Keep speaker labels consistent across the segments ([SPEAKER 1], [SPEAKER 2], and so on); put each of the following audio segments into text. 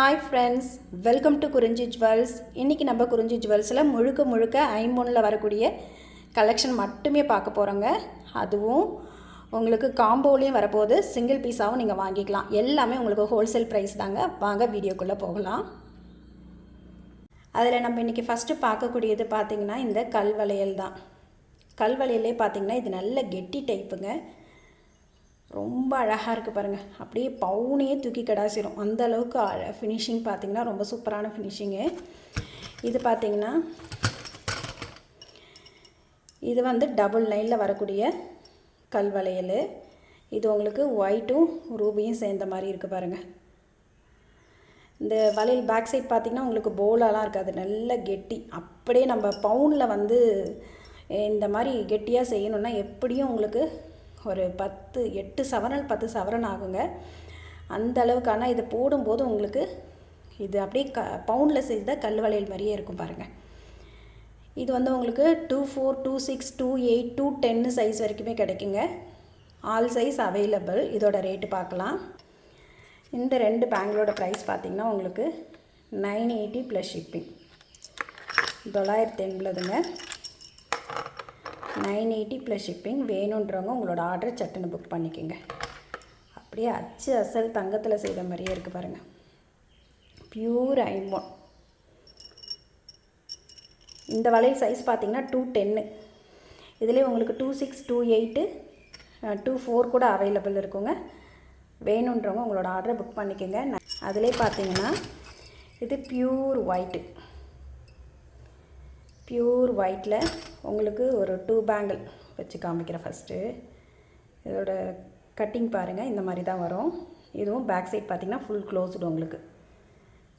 [SPEAKER 1] Hi friends welcome to Kurinji jewels இன்றைக்கி நம்ம குறிஞ்சி ஜுவல்ஸில் முழுக்க முழுக்க ஐம்பொனில் வரக்கூடிய கலெக்ஷன் மட்டுமே பார்க்க போகிறோங்க அதுவும் உங்களுக்கு காம்போலையும் வரப்போகுது. சிங்கிள் பீஸாகவும் நீங்கள் வாங்கிக்கலாம். எல்லாமே உங்களுக்கு ஹோல்சேல் ப்ரைஸ் தாங்க. வாங்க வீடியோக்குள்ளே போகலாம். அதில் நம்ம இன்றைக்கி ஃபஸ்ட்டு பார்க்கக்கூடியது பார்த்திங்கன்னா இந்த கல் வளையல் தான். கல் வளையலே பார்த்திங்கன்னா இது நல்ல கெட்டி டைப்புங்க ரொம்ப அழகாக இருக்குது பாருங்கள் அப்படியே பவுனையே தூக்கி கடாசிடும். அந்த அளவுக்கு அழ ஃபினிஷிங் பார்த்திங்கன்னா ரொம்ப சூப்பரான ஃபினிஷிங்கு இது பார்த்திங்கன்னா இது வந்து டபுள் லைனில் வரக்கூடிய கல் வளையல். இது உங்களுக்கு ஒயிட்டும் ரூபியும் சேர்ந்த மாதிரி இருக்குது பாருங்கள் இந்த வளையல் பேக் சைட் பார்த்திங்கன்னா உங்களுக்கு போலாலாம் இருக்காது. நல்ல கெட்டி. அப்படியே நம்ம பவுனில் வந்து இந்த மாதிரி கெட்டியாக செய்யணுன்னா எப்படியும் உங்களுக்கு ஒரு பத்து எட்டு சவரன் பத்து சவரன் ஆகுங்க. அந்த அளவுக்கு ஆனால் இது போடும்போது உங்களுக்கு இது அப்படியே க பவுண்டில் செய்த கல் வளையல் மாதிரியே இருக்கும் பாருங்கள் இது வந்து உங்களுக்கு two four two six two eight two டென்னு சைஸ் வரைக்குமே கிடைக்குங்க. ஆல் சைஸ் அவைலபிள் இதோட ரேட்டு பார்க்கலாம். இந்த ரெண்டு பேங்களோட ப்ரைஸ் பார்த்திங்கன்னா உங்களுக்கு நைன் எயிட்டி ப்ளஸ் ஷிப்பிங் தொள்ளாயிரத்தி எண்பதுங்க. நைன் எயிட்டி ப்ளஸ் ஷிப்பிங் வேணுன்றவங்க உங்களோட ஆர்டர் சட்டுன்னு புக் பண்ணிக்கோங்க. அப்படியே அச்சு அசல் தங்கத்தில் செய்த மாதிரியே இருக்குது பாருங்கள் பியூர் ஐமோன் இந்த வளையல் சைஸ் பார்த்திங்கன்னா டூ டென்னு இதுலேயே உங்களுக்கு two six two eight two four கூட அவைலபிள் இருக்குங்க. வேணுன்றவங்க உங்களோட ஆர்டரை புக் பண்ணிக்கோங்க. அதிலே பார்த்தீங்கன்னா இது பியூர் ஒயிட்டு பியூர் ஒயிட்டில் உங்களுக்கு ஒரு டூ பேங்கிள் வச்சு காமிக்கிறேன் ஃபஸ்ட்டு இதோட கட்டிங் பாருங்கள் இந்த மாதிரி தான் வரும். இதுவும் பேக் சைட் பார்த்திங்கன்னா ஃபுல் க்ளோஸ்டு உங்களுக்கு.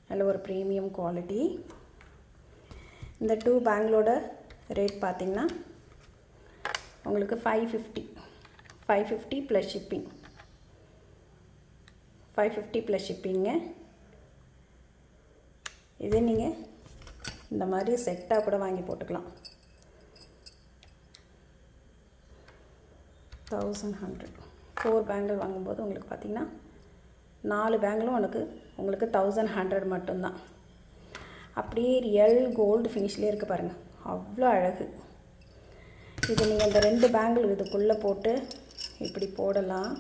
[SPEAKER 1] நல்ல ஒரு ப்ரீமியம் குவாலிட்டி இந்த டூ பேங்கிளோட ரேட் பார்த்திங்கன்னா உங்களுக்கு five fifty five fifty plus shipping five fifty plus ஷிப்பிங்க இதே நீங்கள் இந்த மாதிரி செட்டாக கூட வாங்கி போட்டுக்கலாம். தௌசண்ட் ஹண்ட்ரட் ஃபோர் பேங்கிள் வாங்கும்போது உங்களுக்கு பார்த்திங்கன்னா நாலு பேங்கிளும் உனக்கு உங்களுக்கு தௌசண்ட் ஹண்ட்ரட் மட்டும்தான். அப்படியே ரியல் கோல்டு ஃபினிஷ்லேயே இருக்குது பாருங்கள் அவ்வளோ அழகு. இது நீங்கள் இந்த ரெண்டு பேங்கிள் இதுக்குள்ளே போட்டு இப்படி போடலாம்.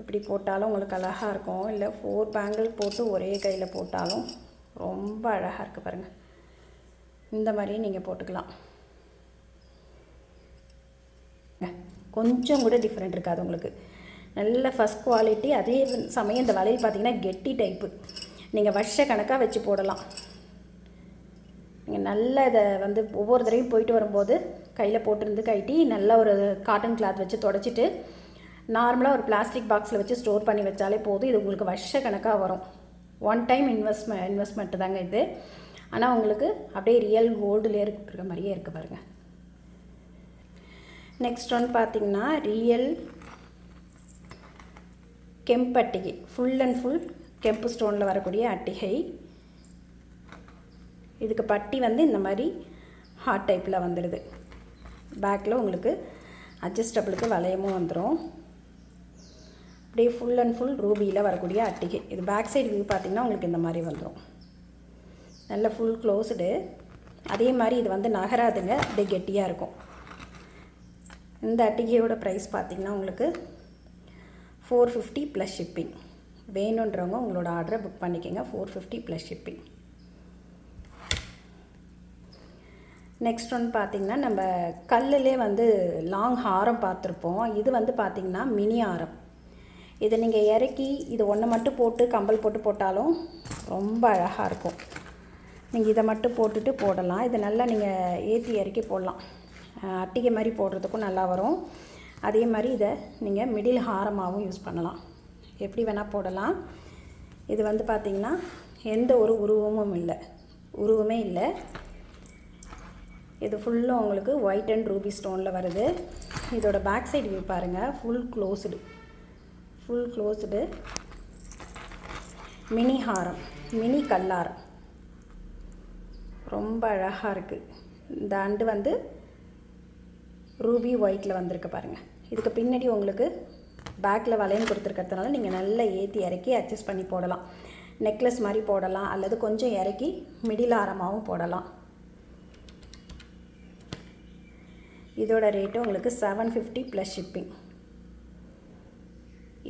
[SPEAKER 1] இப்படி போட்டாலும் உங்களுக்கு அழகாக இருக்கும். இல்லை ஃபோர் பேங்கிள் போட்டு ஒரே கையில் போட்டாலும் ரொம்ப அழகாக இருக்குது பாருங்கள் இந்த மாதிரியே நீங்கள் போட்டுக்கலாம். கொஞ்சம் கூட டிஃப்ரெண்ட் இருக்காது உங்களுக்கு. நல்ல ஃபஸ்ட் குவாலிட்டி அதே சமயம் இந்த வளையல் பார்த்தீங்கன்னா கெட்டி டைப்பு நீங்கள் வருஷ கணக்காக வச்சு போடலாம். நீங்கள் நல்ல இதை வந்து ஒவ்வொரு தடவையும் போயிட்டு வரும்போது கையில் போட்டிருந்து கைட்டி நல்ல ஒரு காட்டன் கிளாத் வச்சு தொடச்சிட்டு நார்மலாக ஒரு பிளாஸ்டிக் பாக்ஸில் வச்சு ஸ்டோர் பண்ணி வச்சாலே போதும். இது உங்களுக்கு வருஷ கணக்காக வரும். ஒன் டைம் இன்வெஸ்ட்மெ இன்வெஸ்ட்மெண்ட்டு தாங்க இது. ஆனால் உங்களுக்கு அப்படியே ரியல் கோல்டுலேயே இருக்கிற மாதிரியே இருக்குது பாருங்கள் நெக்ஸ்ட் ஒன் பார்த்திங்கன்னா ரியல் கெம்பட்டிகை ஃபுல் அண்ட் ஃபுல் கெம்பு ஸ்டோனில் வரக்கூடிய அட்டிகை. இதுக்கு பட்டி வந்து இந்த மாதிரி ஹார்ட் டைப்பில் வந்துடுது. பேக்கில் உங்களுக்கு அட்ஜஸ்டபிளுக்கு வளையமும் வந்துடும் அப்படியே ஃபுல் அண்ட் ஃபுல் ரூபியில் வரக்கூடிய அட்டிகை. இது பேக் சைடு வியூ பார்த்திங்கன்னா உங்களுக்கு இந்த மாதிரி வந்துடும் நல்ல ஃபுல் க்ளோஸ்டு அதே மாதிரி இது வந்து நகராதுங்க. அப்படியே கெட்டியாக இருக்கும். இந்த அட்டிகையோட ப்ரைஸ் பார்த்திங்கன்னா உங்களுக்கு ஃபோர் ஃபிஃப்டி ப்ளஸ் ஷிப்பிங் வேணுன்றவங்க உங்களோட ஆர்டரை புக் பண்ணிக்கோங்க four fifty plus shipping next one பார்த்திங்கன்னா நம்ம கல்லிலே வந்து லாங் ஹாரம் பார்த்துருப்போம். இது வந்து பார்த்திங்கன்னா மினி ஆரம் இதை நீங்கள் இறக்கி இது ஒன்று மட்டும் போட்டு கம்பல் போட்டு போட்டாலும் ரொம்ப அழகாக இருக்கும். நீங்கள் இதை மட்டும் போட்டுட்டு போடலாம். இதை நல்லா நீங்கள் ஏற்றி இறக்கி போடலாம். அட்டிகை மாதிரி போடுறதுக்கும் நல்லா வரும். அதே மாதிரி இதை நீங்கள் மிடில் ஹாரமாகவும் யூஸ் பண்ணலாம். எப்படி வேணால் போடலாம். இது வந்து பார்த்திங்கன்னா எந்த ஒரு உருவமும் இல்லை. உருவமே இல்லை. இது ஃபுல்லும் உங்களுக்கு ஒயிட் அண்ட் ரூபி ஸ்டோனில் வருது. இதோட பேக் சைடு வியூ பாருங்கள் full closed full closed mini ஹாரம். மினி கல்லாரம் ரொம்ப அழகாக இருக்குது இந்த அண்டு வந்து ரூபி ஒயிட்டில் வந்திருக்கு பாருங்கள் இதுக்கு பின்னாடி உங்களுக்கு பேக்கில் வளையம் கொடுத்துருக்கிறதுனால நீங்கள் நல்லா ஏற்றி இறக்கி அட்ஜஸ்ட் பண்ணி போடலாம். நெக்லஸ் மாதிரி போடலாம் அல்லது கொஞ்சம் இறக்கி மிடில் ஆரமாகவும் போடலாம். இதோட ரேட்டு உங்களுக்கு செவன் ஃபிஃப்டி ப்ளஸ் ஷிப்பிங்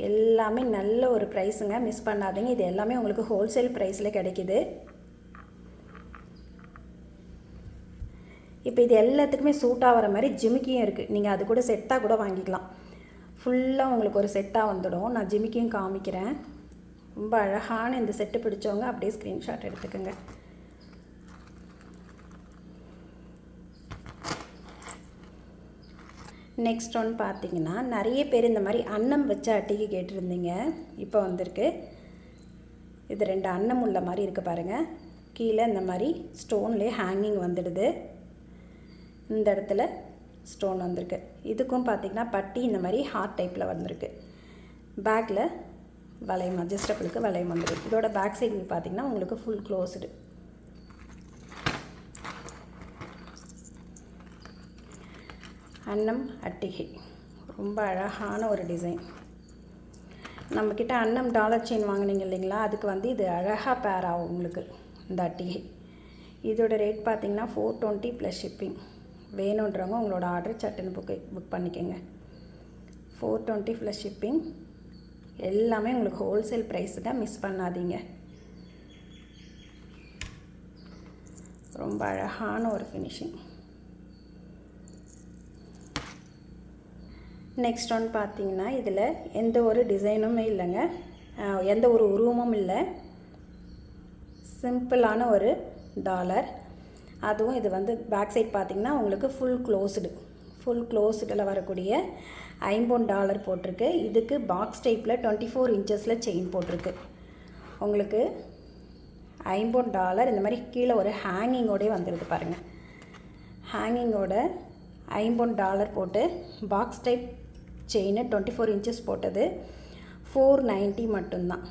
[SPEAKER 1] எல்லாமே நல்ல ஒரு ப்ரைஸுங்க மிஸ் பண்ணாதீங்க. இது எல்லாமே உங்களுக்கு ஹோல்சேல் ப்ரைஸில் கிடைக்கிது. இப்போ இது எல்லாத்துக்குமே சூட் ஆகிற மாதிரி ஜிமிக்கியும் இருக்குது நீங்கள் அது கூட செட்டாக கூட வாங்கிக்கலாம். ஃபுல்லாக உங்களுக்கு ஒரு செட்டாக வந்துடும். நான் ஜிமிக்கியும் காமிக்கிறேன். ரொம்ப அழகான இந்த செட்டு பிடிச்சவங்க அப்படியே ஸ்க்ரீன்ஷாட் எடுத்துக்கோங்க. நெக்ஸ்ட் ஒன் பார்த்தீங்கன்னா நிறைய பேர் இந்த மாதிரி அன்னம் வச்ச அட்டிக்கு கேட்டிருந்தீங்க. இப்போ வந்திருக்கு. இது ரெண்டு அன்னம் உள்ள மாதிரி இருக்குது பாருங்கள் கீழே இந்த மாதிரி ஸ்டோன்லேயே ஹேங்கிங் வந்துடுது. இந்த இடத்துல ஸ்டோன் வந்திருக்கு. இதுக்கும் பார்த்திங்கன்னா பட்டி இந்த மாதிரி ஹார்ட் டைப்பில் வந்திருக்கு. பேக்கில் வளையம் அட்ஜஸ்டபிளுக்கு வளையம் வந்துருக்கு. இதோட பேக் சைடு பார்த்திங்கன்னா உங்களுக்கு ஃபுல் க்ளோஸ்டு அன்னம் அட்டிகை. ரொம்ப அழகான ஒரு டிசைன் நம்மக்கிட்ட அன்னம் டாலர் செயின் வாங்கினீங்க இல்லைங்களா? அதுக்கு வந்து இது அழகாக பேர் ஆகும் உங்களுக்கு இந்த அட்டிகை. இதோட ரேட் பார்த்திங்கன்னா ஃபோர் டுவெண்ட்டி ப்ளஸ் ஷிப்பிங் வேணுன்றவங்க உங்களோட ஆர்டர் சட்டுன்னு புக்கு புக் பண்ணிக்கோங்க. ஃபோர் டுவெண்ட்டி ப்ளஸ் ஷிப்பிங் எல்லாமே உங்களுக்கு ஹோல்சேல் ப்ரைஸு தான் மிஸ் பண்ணாதீங்க. ரொம்ப அழகான ஒரு ஃபினிஷிங் நெக்ஸ்ட் ஒன் பார்த்தீங்கன்னா இதில் எந்த ஒரு டிசைனுமே இல்லைங்க. எந்த ஒரு உருவமும் இல்லை. சிம்பிளான ஒரு டாலர் அதுவும் இது வந்து பேக் சைட் பார்த்திங்கன்னா உங்களுக்கு ஃபுல் க்ளோஸ்டு ஃபுல் க்ளோஸ்டில் வரக்கூடிய ஐம்பொன் டாலர் போட்டிருக்கு. இதுக்கு பாக்ஸ் டைப்பில் டுவெண்ட்டி ஃபோர் இன்ச்சஸில் செயின் போட்டிருக்கு. உங்களுக்கு ஐம்பொன் டாலர் இந்த மாதிரி கீழே ஒரு ஹேங்கிங்கோடே வந்துடுது பாருங்கள் ஹேங்கிங்கோட ஐம்பொன் டாலர் போட்டு box type chain twenty four inches போட்டது. ஃபோர் நைன்ட்டி மட்டும்தான்.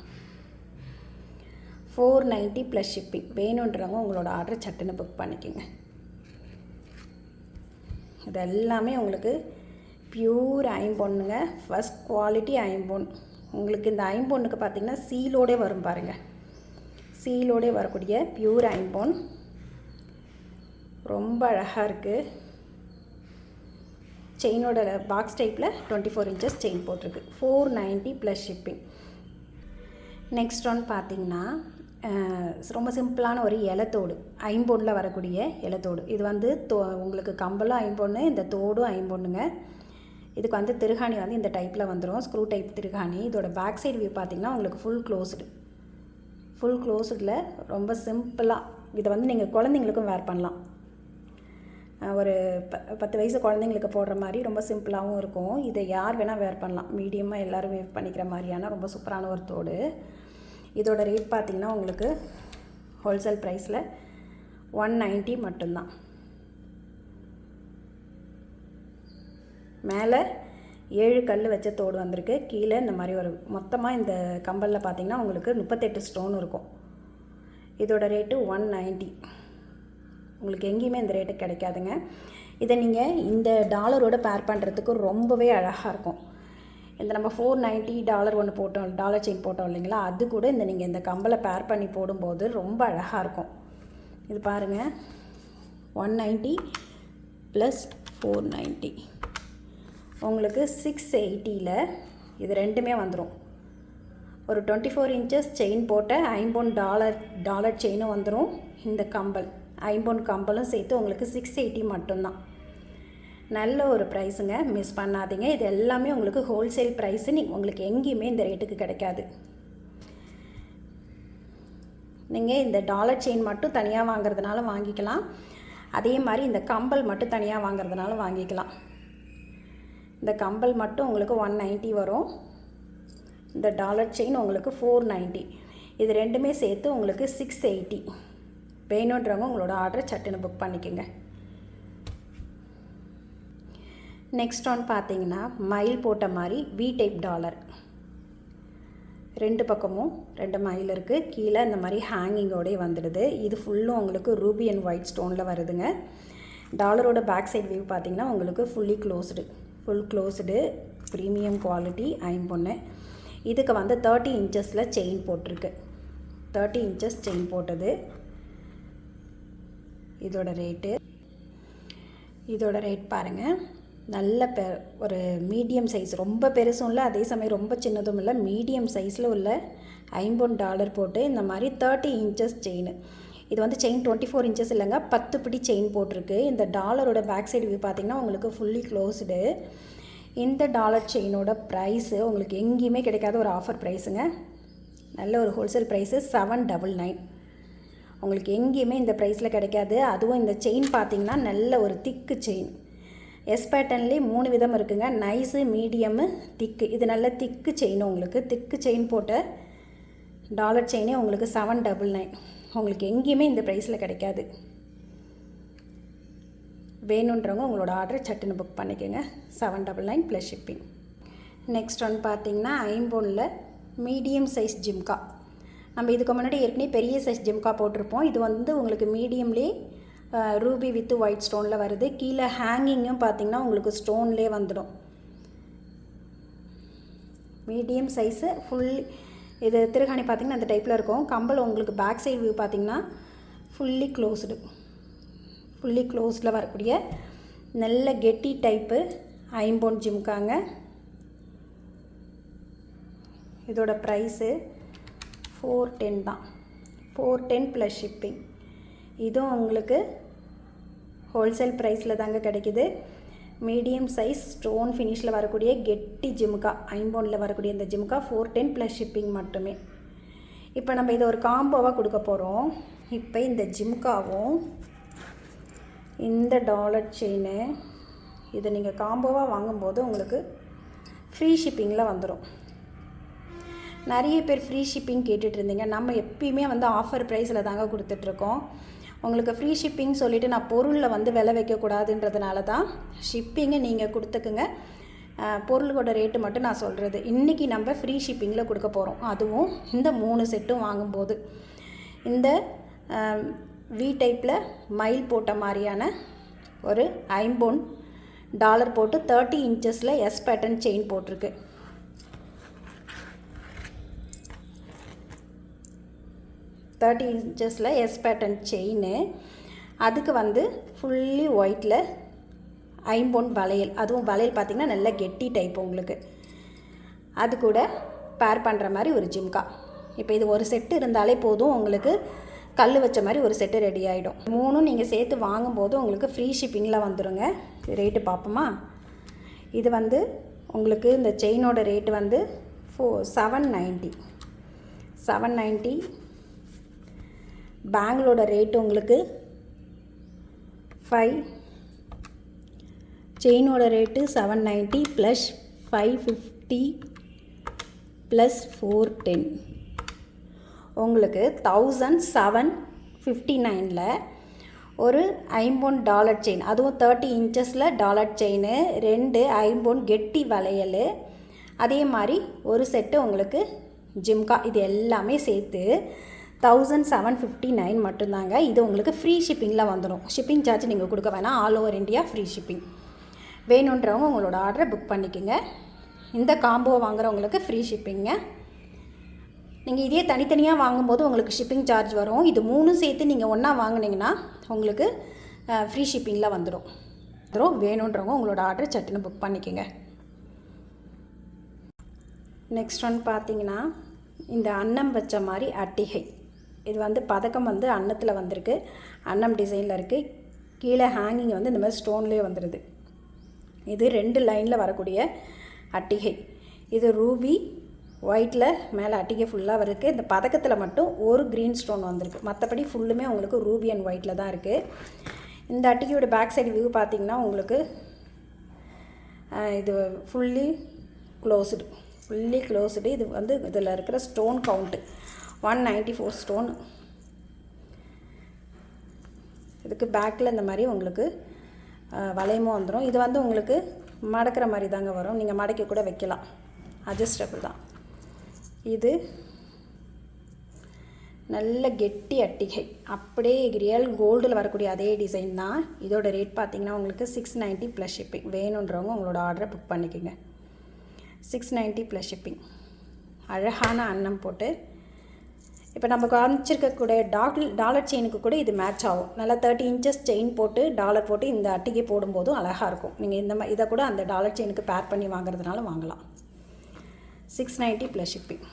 [SPEAKER 1] ஃபோர் நைன்ட்டி ப்ளஸ் ஷிப்பிங் வேணுன்றவங்க உங்களோட ஆர்டர் சட்டுன்னு புக் பண்ணிக்கோங்க. இது எல்லாமே உங்களுக்கு பியூர் ஐம்பொண்ணுங்க ஃபஸ்ட் குவாலிட்டி ஐம்பொன் உங்களுக்கு இந்த ஐம்பொண்ணுக்கு பார்த்திங்கன்னா சீலோடே வரும் பாருங்கள் சீலோடே வரக்கூடிய பியூர் ஐம்பொன் ரொம்ப அழகாக இருக்குது செயினோட பாக்ஸ் டைப்பில் டுவெண்ட்டி ஃபோர் இன்ச்சஸ் செயின் போட்டிருக்கு. Four ninety plus shipping next one பார்த்திங்கன்னா ரொம்ப சிம்பிளான ஒரு இலத்தோடு ஐம்பொன்னில் வரக்கூடிய இலத்தோடு. இது வந்து தோ உங்களுக்கு கம்பலும் ஐம்பொன்று இந்த தோடும் ஐம்பொன்னுங்க. இதுக்கு வந்து திருகாணி வந்து இந்த டைப்பில் வந்துடும் ஸ்க்ரூ டைப் திருகாணி. இதோட பேக் சைடு வியூ பார்த்திங்கன்னா உங்களுக்கு ஃபுல் க்ளோஸ்டு ஃபுல் க்ளோஸ்டில் ரொம்ப சிம்பிளாக இதை வந்து நீங்கள் குழந்தைங்களுக்கும் வேர் பண்ணலாம். ஒரு ப பத்து வயசு குழந்தைங்களுக்கு போடுற மாதிரி ரொம்ப சிம்பிளாகவும் இருக்கும். இதை யார் வேணால் வேர் பண்ணலாம். மீடியமாக எல்லோரும் வேர் பண்ணிக்கிற மாதிரியான ரொம்ப சூப்பரான ஒரு தோடு. இதோட ரேட் பார்த்திங்கன்னா உங்களுக்கு ஹோல்சேல் ப்ரைஸில் ஒன் நைன்ட்டி மட்டும்தான். மேலே ஏழு கல் வச்ச தோடு வந்திருக்கு. கீழே இந்த மாதிரி ஒரு மொத்தமாக இந்த கம்பலில் பார்த்திங்கன்னா உங்களுக்கு முப்பத்தெட்டு ஸ்டோன் இருக்கும். இதோட ரேட்டு ஒன் நைன்ட்டி உங்களுக்கு எங்கேயுமே இந்த ரேட்டு கிடைக்காதுங்க. இதை நீங்கள் இந்த டாலரோட பேர் பண்ணுறதுக்கு ரொம்பவே அழகாக இருக்கும். இந்த நம்ம ஃபோர் நைன்ட்டி டாலர் ஒன்று போட்டோம் டாலர் செயின் போட்டோம் இல்லைங்களா? அது கூட இந்த நீங்கள் இந்த கம்பலை பேர் பண்ணி போடும்போது ரொம்ப அழகாக இருக்கும். இது பாருங்கள் one ninety plus four ninety உங்களுக்கு சிக்ஸ் எயிட்டியில் இது ரெண்டுமே வந்துடும் ஒரு டுவெண்ட்டி ஃபோர் இன்ச்சஸ் செயின் போட்ட ஐம்பொன் டாலர் டாலர் செயினும் வந்துடும் இந்த கம்பல் ஐம்பொன் கம்பலும் சேர்த்து உங்களுக்கு சிக்ஸ் எயிட்டி மட்டும்தான். நல்ல ஒரு ப்ரைஸுங்க மிஸ் பண்ணாதீங்க. இது எல்லாமே உங்களுக்கு ஹோல்சேல் ப்ரைஸு நீங்கள் உங்களுக்கு எங்கேயுமே இந்த ரேட்டுக்கு கிடைக்காது. நீங்கள் இந்த டாலர் செயின் மட்டும் தனியாக வாங்குறதுனால வாங்கிக்கலாம். அதே மாதிரி இந்த கம்பல் மட்டும் தனியாக வாங்குறதுனால வாங்கிக்கலாம். இந்த கம்பல் மட்டும் உங்களுக்கு ஒன் நைன்ட்டி வரும். இந்த டாலர் செயின் உங்களுக்கு ஃபோர் நைன்ட்டி இது ரெண்டுமே சேர்த்து உங்களுக்கு சிக்ஸ் எயிட்டி வேணுன்றவங்க உங்களோட ஆர்டரை சட்டுன்னு புக் பண்ணிக்கோங்க. நெக்ஸ்ட் ஒன் பார்த்தீங்கன்னா மயில் போட்ட மாதிரி வி டைப் டாலர் ரெண்டு பக்கமும் ரெண்டு மயில் இருக்குது கீழே இந்த மாதிரி ஹேங்கிங்கோடய வந்துடுது. இது ஃபுல்லும் உங்களுக்கு ரூபி அண்ட் ஒயிட் ஸ்டோனில் வருதுங்க. டாலரோட பேக் சைட் வியூ பார்த்தீங்கன்னா உங்களுக்கு fully closed full closed premium quality ஐம்பொன்று இதுக்கு வந்து தேர்ட்டி இன்ச்சஸில் செயின் போட்டிருக்கு. தேர்ட்டி இன்ச்சஸ் செயின் போட்டது. இதோட ரேட்டு இதோட ரேட் பாருங்கள் நல்ல பெ ஒரு மீடியம் சைஸ். ரொம்ப பெருசும் இல்லை அதே சமயம் ரொம்ப சின்னதும் இல்லை. மீடியம் சைஸில் உள்ள ஐம்பொன் டாலர் போட்டு இந்த மாதிரி தேர்ட்டி இன்ச்சஸ் செயின் இது வந்து செயின் டுவெண்ட்டி ஃபோர் இன்ச்சஸ் இல்லைங்க. பத்து பிடி செயின் போட்டிருக்கு. இந்த டாலரோட பேக் சைடு வியூ பார்த்திங்கன்னா உங்களுக்கு ஃபுல்லி க்ளோஸ்டு இந்த டாலர் செயினோட ப்ரைஸு உங்களுக்கு எங்கேயுமே கிடைக்காத ஒரு ஆஃபர் ப்ரைஸுங்க நல்ல ஒரு wholesale price seven double nine உங்களுக்கு எங்கேயுமே இந்த ப்ரைஸில் கிடைக்காது. அதுவும் இந்த செயின் பார்த்தீங்கன்னா நல்ல ஒரு திக்கு செயின் எஸ் பேட்டர்ன்லேயே மூணு விதம் இருக்குங்க. நைஸு மீடியமு திக்கு இது நல்ல திக்கு செயின் உங்களுக்கு. திக்கு செயின் போட்ட டாலர் செயினே உங்களுக்கு செவன் டபுள் நைன் உங்களுக்கு எங்கேயுமே இந்த ப்ரைஸில் கிடைக்காது. வேணுன்றவங்க உங்களோட ஆர்டர் சட்டுன்னு புக் பண்ணிக்கோங்க. Seven double nine plus shipping next one பார்த்தீங்கன்னா ஐம்போனில் மீடியம் சைஸ் ஜிம்கா நம்ம இதுக்கு முன்னாடி ஏற்கனவே பெரிய சைஸ் ஜிம்கா போட்டிருப்போம். இது வந்து உங்களுக்கு மீடியம்லேயே ரூபி வித் ஒயிட் ஸ்டோனில் வருது. கீழே ஹேங்கிங்கும் பார்த்தீங்கன்னா உங்களுக்கு ஸ்டோன்லேயே வந்துடும். மீடியம் சைஸு ஃபுல் இது திருகாணி பார்த்திங்கன்னா அந்த டைப்பில் இருக்கும். கம்பல் உங்களுக்கு பேக் சைடு வியூ பார்த்திங்கன்னா ஃபுல்லி க்ளோஸ்டு ஃபுல்லி க்ளோஸில் வரக்கூடிய நல்ல கெட்டி டைப்பு ஐம்போன் ஜிம்காங்க. இதோட ப்ரைஸு ஃபோர் டென் தான். ஃபோர் டென் ப்ளஸ் ஷிப்பிங் இதுவும் உங்களுக்கு ஹோல்சேல் ப்ரைஸில் தாங்க கிடைக்கிது. மீடியம் சைஸ் ஸ்டோன் ஃபினிஷில் வரக்கூடிய கெட்டி ஜிமுக்கா ஐம்போனில் வரக்கூடிய இந்த ஜிமுக்கா ஃபோர் டென் ப்ளஸ் ஷிப்பிங் மட்டுமே. இப்போ நம்ம இதை ஒரு காம்போவாக கொடுக்க போகிறோம் இப்போ இந்த ஜிம்காவும் இந்த டாலர் செயினு இதை நீங்கள் காம்போவாக வாங்கும்போது உங்களுக்கு ஃப்ரீ ஷிப்பிங்கில் வந்துடும் நிறைய பேர் ஃப்ரீ ஷிப்பிங் கேட்டுட்ருந்தீங்க நம்ம எப்பயுமே வந்து ஆஃபர் ப்ரைஸில் தாங்க கொடுத்துட்ருக்கோம் உங்களுக்கு ஃப்ரீ ஷிப்பிங் சொல்லிவிட்டு நான் பொருளில் வந்து விலை வைக்கக்கூடாதுன்றதுனால தான் ஷிப்பிங்கை நீங்கள் கொடுத்துக்குங்க. பொருளோட ரேட்டு மட்டும் நான் சொல்கிறது இன்றைக்கி நம்ம ஃப்ரீ ஷிப்பிங்கில் கொடுக்க போகிறோம் அதுவும் இந்த மூணு செட்டும் வாங்கும்போது. இந்த வி டைப்பில் மயில் போட்ட மாதிரியான ஒரு ஐம்போன் டாலர் போட்டு தேர்ட்டி இன்ச்சஸில் எஸ் பேட்டர்ன் செயின் போட்டிருக்கு. தேர்ட்டி இன்ச்சஸில் எஸ் பேட்டர்ன் செயின் அதுக்கு வந்து ஃபுல்லி ஒயிட்டில் ஐம்பொன் வளையல். அதுவும் வளையல் பார்த்திங்கன்னா நல்ல கெட்டி டைப் உங்களுக்கு. அது கூட பேர் பண்ணுற மாதிரி ஒரு ஜிம்கா. இப்போ இது ஒரு செட்டு இருந்தாலே போதும் உங்களுக்கு கல் வச்ச மாதிரி ஒரு செட்டு ரெடி ஆகிடும் மூணும் நீங்கள் சேர்த்து வாங்கும்போது உங்களுக்கு ஃப்ரீ ஷிப்பிங்கில் வந்துடுங்க ரேட்டு பார்ப்போமா இது வந்து உங்களுக்கு இந்த செயினோட ரேட்டு வந்து four seven ninety seven ninety பேங்களோட rate உங்களுக்கு five செயினோட rate seven ninety plus five fifty plus four ten உங்களுக்கு தௌசண்ட் செவன் ஃபிஃப்டி நைனில் ஒரு ஐம்பொன் டாலர் செயின் அதுவும் தேர்ட்டி இன்ச்சஸில் டாலர் செயின் ரெண்டு ஐம்பொன் கெட்டி வளையல் அதே மாதிரி ஒரு செட்டு உங்களுக்கு ஜிம்கா இது எல்லாமே சேர்த்து தௌசண்ட் செவன் ஃபிஃப்டி நைன் மட்டும்தாங்க. இது உங்களுக்கு ஃப்ரீ ஷிப்பிங்கில் வந்துடும் ஷிப்பிங் சார்ஜ் நீங்கள் கொடுக்க வேணாம். All over India free shipping வேணுன்றவங்க உங்களோட ஆர்டரை புக் பண்ணிக்கோங்க. இந்த காம்போ வாங்குறவங்களுக்கு ஃப்ரீ ஷிப்பிங்க நீங்கள் இதே தனித்தனியாக வாங்கும்போது உங்களுக்கு ஷிப்பிங் சார்ஜ் வரும். இது மூணும் சேர்த்து நீங்கள் ஒன்றா வாங்கினீங்கன்னா உங்களுக்கு ஃப்ரீ ஷிப்பிங்கில் வந்துடும் வந்துடும் வேணுன்றவங்க உங்களோட ஆர்டர் சட்டுன்னு புக் பண்ணிக்கோங்க. நெக்ஸ்ட் ஒன் பார்த்தீங்கன்னா இந்த அன்னம் வச்ச மாதிரி அட்டிகை. இது வந்து பதக்கம் வந்து அன்னத்தில் வந்திருக்கு. அன்னம் டிசைனில் இருக்குது கீழே ஹேங்கிங் வந்து இந்த மாதிரி ஸ்டோன்லேயே வந்துடுது இது ரெண்டு லைனில் வரக்கூடிய அட்டிகை. இது ரூபி ஒயிட்டில் மேலே அட்டிகை ஃபுல்லாக இருக்குது இந்த பதக்கத்தில் மட்டும் ஒரு க்ரீன் ஸ்டோன் வந்திருக்கு. மற்றபடி ஃபுல்லுமே உங்களுக்கு ரூபி அண்ட் ஒயிட்டில் தான் இருக்குது இந்த அட்டிகையோட பேக் சைடு வியூ பார்த்திங்கன்னா உங்களுக்கு இது ஃபுல்லி க்ளோஸ்டு ஃபுல்லி க்ளோஸ்டு இது வந்து இதில் இருக்கிற stone count one ninety four stone இதுக்கு பேக்கில் இந்த மாதிரி உங்களுக்கு வளையமும் வந்துடும் இது வந்து உங்களுக்கு மடக்கிற மாதிரி தாங்க வரும். நீங்கள் மடக்கி கூட வைக்கலாம். அட்ஜஸ்டபிள் தான். இது நல்ல கெட்டி அட்டிகை. அப்படியே ரியல் கோல்டில் வரக்கூடிய அதே டிசைன் தான். இதோட ரேட் பார்த்தீங்கன்னா உங்களுக்கு சிக்ஸ் நைன்ட்டி ப்ளஸ் ஷிப்பிங் வேணுன்றவங்க உங்களோட ஆர்டரை புக் பண்ணிக்கோங்க. சிக்ஸ் நைன்ட்டி ப்ளஸ் ஷிப்பிங் அழகான அன்னம் போட்டு இப்போ நம்ம காமிச்சிருக்கக்கூடிய டால் டாலர் செயினுக்கு கூட இது மேட்ச் ஆகும். நல்லா தேர்ட்டி இன்ச்சஸ் செயின் போட்டு டாலர் போட்டு இந்த அட்டிகை போடும்போதும் அழகாக இருக்கும். நீங்கள் இந்த மாதிரி இதை கூட அந்த டாலர் செயினுக்கு பேர் பண்ணி வாங்குறதுனால வாங்கலாம். Six ninety plus shipping